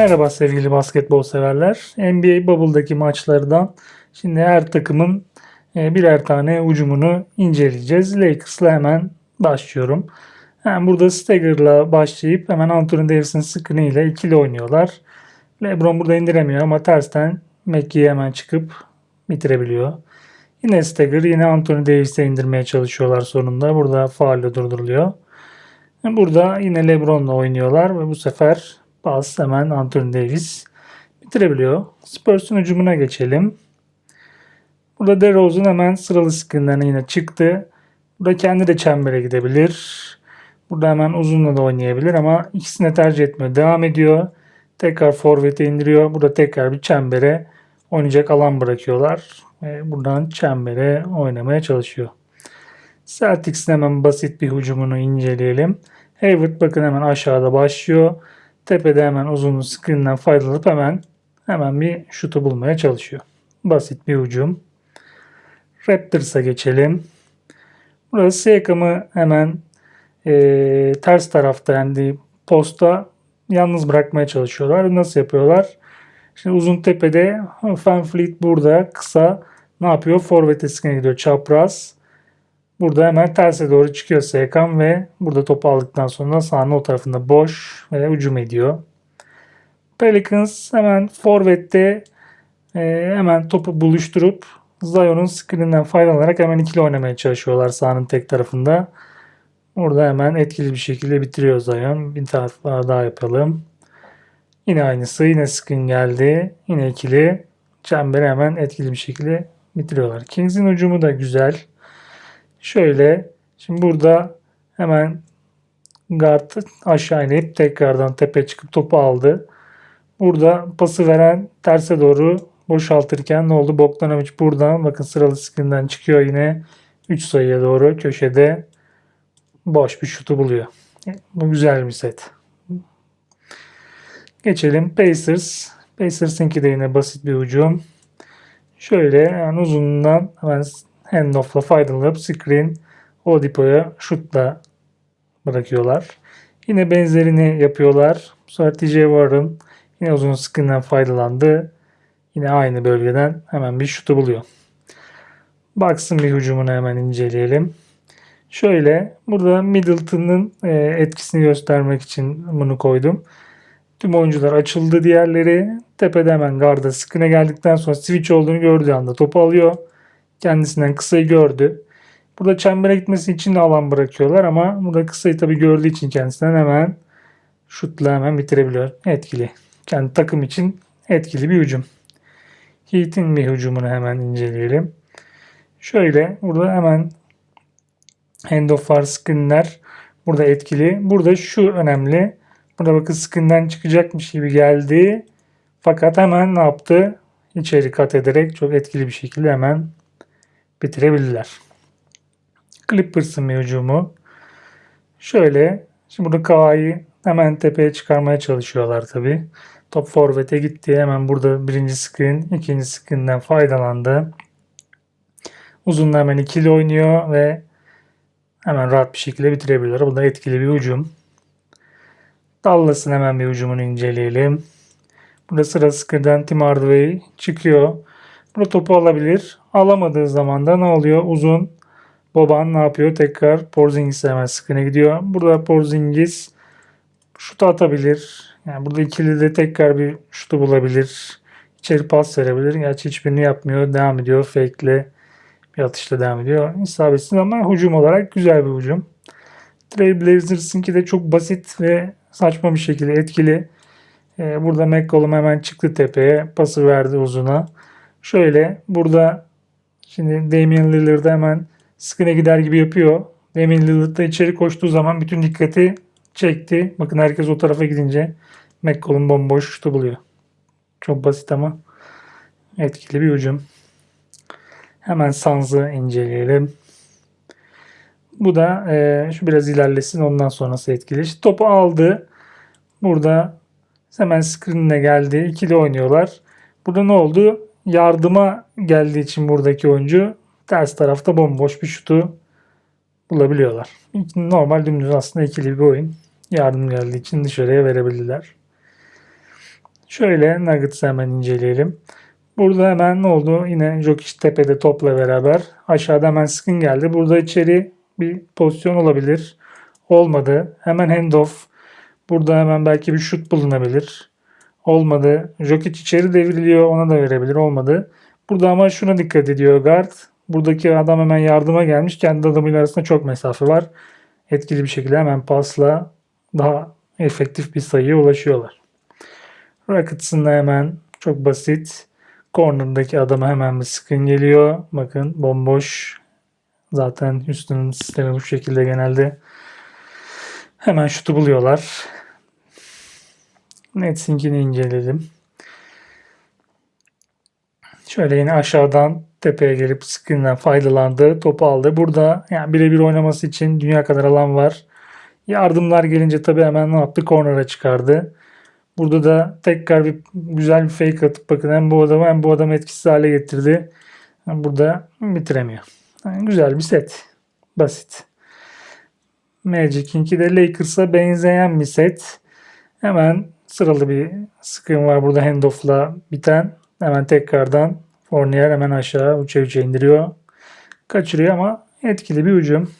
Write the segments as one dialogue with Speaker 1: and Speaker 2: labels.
Speaker 1: Merhaba sevgili basketbol severler. NBA Bubble'daki maçlardan şimdi her takımın e, birer tane ucumunu inceleyeceğiz. Lakers'la hemen başlıyorum. Yani burada Stagger'la başlayıp hemen Anthony Davis'in screen ile ikili oynuyorlar. LeBron burada indiremiyor ama tersten McGee hemen çıkıp bitirebiliyor. Yine Stagger yine Anthony Davis'e indirmeye çalışıyorlar sonunda. Burada faulle durduruluyor. Burada yine LeBron'la oynuyorlar ve bu sefer pas hemen Anthony Davis bitirebiliyor. Spurs'un hücumuna geçelim. Burada DeRozan hemen sıralı screenlerine yine çıktı. Burada kendi de çembere gidebilir. Burada hemen uzunla da oynayabilir ama ikisini tercih etmiyor. Devam ediyor. Tekrar forvete indiriyor. Burada tekrar bir çembere oynayacak alan bırakıyorlar. Ve buradan çembere oynamaya çalışıyor. Celtics'in hemen basit bir hücumunu inceleyelim. Hayward bakın hemen aşağıda başlıyor. Tepede hemen uzun screen'den faydalanıp hemen hemen bir şutu bulmaya çalışıyor. Basit bir hücum. Raptors'a geçelim. Burası Siakam'ı hemen e, ters tarafta yani posta yalnız bırakmaya çalışıyorlar. Nasıl yapıyorlar? Şimdi uzun tepede Van Fleet burada kısa ne yapıyor? Forvet eskine gidiyor çapraz. Burada hemen terse doğru çıkıyor Sekan ve burada topu aldıktan sonra sahanın o tarafında boş ve hücum ediyor. Pelicans hemen forvette e, hemen topu buluşturup Zion'un screen'inden faydalanarak hemen ikili oynamaya çalışıyorlar sahanın tek tarafında. Burada hemen etkili bir şekilde bitiriyor Zion. Bir tane daha yapalım. Yine aynısı. Yine screen geldi. Yine ikili. Çemberi hemen etkili bir şekilde bitiriyorlar. Kings'in hücumu da güzel. Şöyle. Şimdi burada hemen guard aşağı inip tekrardan tepe çıkıp topu aldı. Burada pası veren terse doğru boşaltırken ne oldu? Bogdanovic buradan bakın sıralı screen'den çıkıyor yine 3 sayıya doğru köşede boş bir şutu buluyor. Bu güzel bir set. Geçelim Pacers. Pacers'ınki de yine basit bir hücum. Şöyle yani uzunluğundan hemen handoff'la faydalanıp screen Oladipo'ya şutla bırakıyorlar. Yine benzerini yapıyorlar. Sonra TJ Warren yine uzun screen'den faydalandı. Yine aynı bölgeden hemen bir şutu buluyor. Bucks'ın bir hücumunu hemen inceleyelim. Şöyle burada Middleton'ın e, etkisini göstermek için bunu koydum. Tüm oyuncular açıldı diğerleri. Tepede hemen garda sıkına geldikten sonra switch olduğunu gördüğü anda topu alıyor. Kendisinden kısayı gördü. Burada çembere gitmesi için de alan bırakıyorlar ama burada kısayı tabi gördüğü için kendisinden hemen şutla hemen bitirebiliyor. Etkili. Kendi takım için etkili bir hücum. Heat'in bir hücumunu hemen inceleyelim. Şöyle burada hemen handoff var screenler burada etkili. Burada şu önemli. Burada bakın screen'den çıkacakmış gibi geldi. Fakat hemen ne yaptı? İçeri kat ederek çok etkili bir şekilde hemen bitirebildiler. Clippers'ın bir hücumu. Şöyle. Şimdi burada Kawhi'yi hemen tepeye çıkarmaya çalışıyorlar tabi. Top forvete gitti. Hemen burada birinci screen, ikinci screen'den faydalandı. Uzunla hemen ikili oynuyor ve hemen rahat bir şekilde bitirebilirler. Bu da etkili bir hücum. Dallas'ın hemen bir hücumunu inceleyelim. Burada sıra screen'den Tim Hardaway çıkıyor. Burada topu alabilir. Alamadığı zaman da ne oluyor? Uzun. Boban ne yapıyor? Tekrar Porzingis hemen screen'e gidiyor. Burada Porzingis şut atabilir. Yani burada ikili de tekrar bir şutu bulabilir. İçeri pas verebilir. Gerçi hiçbirini yapmıyor. Devam ediyor. Fake'le bir atışla devam ediyor. İsabetsiz ama hücum olarak güzel bir hücum. Trailblazers'ınki de çok basit ve saçma bir şekilde etkili. Ee, burada McCollum hemen çıktı tepeye. Pası verdi uzuna. Şöyle burada şimdi Damian Lillard hemen screen'e gider gibi yapıyor. Damian Lillard da içeri koştuğu zaman bütün dikkati çekti. Bakın herkes o tarafa gidince McCollum bomboş şutu buluyor. Çok basit ama etkili bir hücum. Hemen Suns'ı inceleyelim. Bu da e, şu biraz ilerlesin ondan sonrası etkili. İşte topu aldı. Burada hemen screen'ine geldi. İkili oynuyorlar. Burada ne oldu? Yardıma geldiği için buradaki oyuncu ters tarafta bomboş bir şutu bulabiliyorlar. Normal dümdüz aslında ikili bir oyun. Yardım geldiği için dışarıya verebildiler. Şöyle Nuggets'ı hemen inceleyelim. Burada hemen ne oldu? Yine Jokic tepede topla beraber. Aşağıda hemen Skin geldi. Burada içeri bir pozisyon olabilir. Olmadı. Hemen handoff. Burada hemen belki bir şut bulunabilir. Olmadı. Jokic içeri devriliyor. Ona da verebilir. Olmadı. Burada ama şuna dikkat ediyor guard. Buradaki adam hemen yardıma gelmiş. Kendi adamıyla arasında çok mesafe var. Etkili bir şekilde hemen pasla daha efektif bir sayıya ulaşıyorlar. Rockets'ın da hemen çok basit. Corner'daki adama hemen bir screen geliyor. Bakın bomboş. Zaten Houston'ın sistemi bu şekilde genelde. Hemen şutu buluyorlar. Nets'inkini inceleyelim. Şöyle yine aşağıdan tepeye gelip screen'den faydalandı. Topu aldı. Burada yani birebir oynaması için dünya kadar alan var. Yardımlar gelince tabii hemen ne yaptı? Corner'a çıkardı. Burada da tekrar bir güzel bir fake atıp bakın hem bu adamı hem bu adamı etkisiz hale getirdi. Burada bitiremiyor. Yani güzel bir set. Basit. Magic'inki de Lakers'a benzeyen bir set. Hemen sıralı bir screen var burada handoff'la biten. Hemen tekrardan Fournier hemen aşağı uça uça indiriyor. Kaçırıyor ama etkili bir hücum.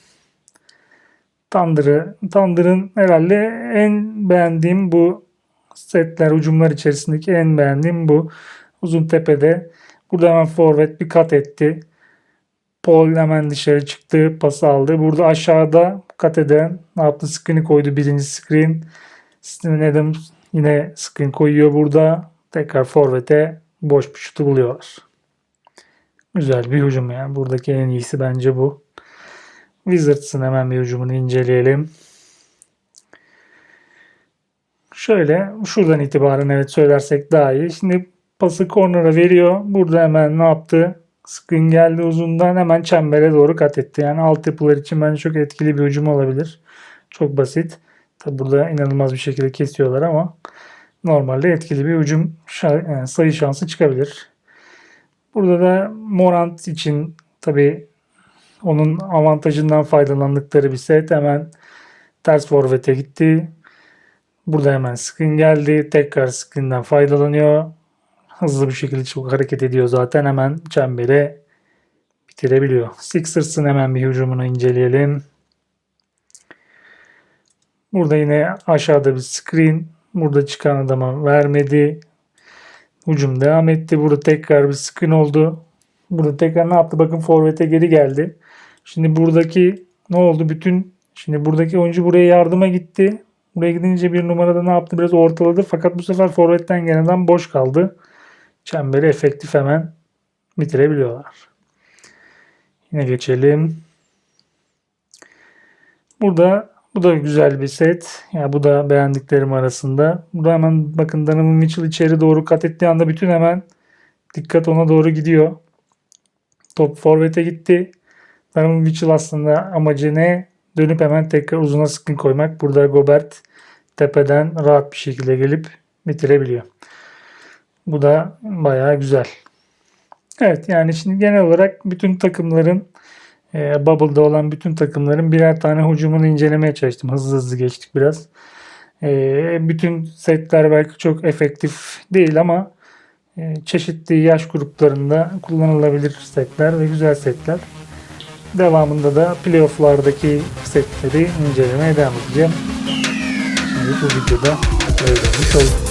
Speaker 1: Thunder'ı, Thunder'ın herhalde en beğendiğim bu setler, hücumlar içerisindeki en beğendiğim bu. Uzun tepede. Burada hemen forvet bir kat etti. Paul hemen dışarı çıktı. Pası aldı. Burada aşağıda kat eden yaptı? Screen'i koydu. Birinci screen. Steven Adams yine screen koyuyor burada. Tekrar forvete boş bir şutu buluyorlar. Güzel bir hücum yani. Buradaki en iyisi bence bu. Wizards'ın hemen bir hücumunu inceleyelim. Şöyle şuradan itibaren evet söylersek daha iyi. Şimdi pası corner'a veriyor. Burada hemen ne yaptı? Screen geldi uzundan hemen çembere doğru kat etti. Yani altyapılar için bence çok etkili bir hücum olabilir. Çok basit. Tabi burada inanılmaz bir şekilde kesiyorlar ama normalde etkili bir hücum yani sayı şansı çıkabilir. Burada da Morant için tabi onun avantajından faydalandıkları bir set hemen ters forvete gitti. Burada hemen screen geldi. Tekrar screen'den faydalanıyor. Hızlı bir şekilde çok hareket ediyor zaten. Hemen çembere bitirebiliyor. Sixers'ın hemen bir hücumunu inceleyelim. Burada yine aşağıda bir screen. Burada çıkan adama vermedi. Hücum devam etti. Burada tekrar bir screen oldu. Burada tekrar ne yaptı? Bakın forvete geri geldi. Şimdi buradaki ne oldu? Bütün şimdi buradaki oyuncu buraya yardıma gitti. Buraya gidince bir numarada ne yaptı? Biraz ortaladı. Fakat bu sefer forvetten gelen adam boş kaldı. Çemberi efektif hemen bitirebiliyorlar. Yine geçelim. Burada bu da güzel bir set. Ya yani bu da beğendiklerim arasında. Burada hemen bakın Donovan Mitchell içeri doğru kat ettiği anda bütün hemen dikkat ona doğru gidiyor. Top forvete gitti. Donovan Mitchell aslında amacı ne? Dönüp hemen tekrar uzuna sıkın koymak. Burada Gobert tepeden rahat bir şekilde gelip bitirebiliyor. Bu da bayağı güzel. Evet yani şimdi genel olarak bütün takımların e, Bubble'da olan bütün takımların birer tane hücumunu incelemeye çalıştım. Hızlı hızlı geçtik biraz. E, bütün setler belki çok efektif değil ama e, çeşitli yaş gruplarında kullanılabilir setler ve güzel setler. Devamında da playofflardaki setleri incelemeye devam edeceğim. Şimdi bu videoda öğrenmiş olduk.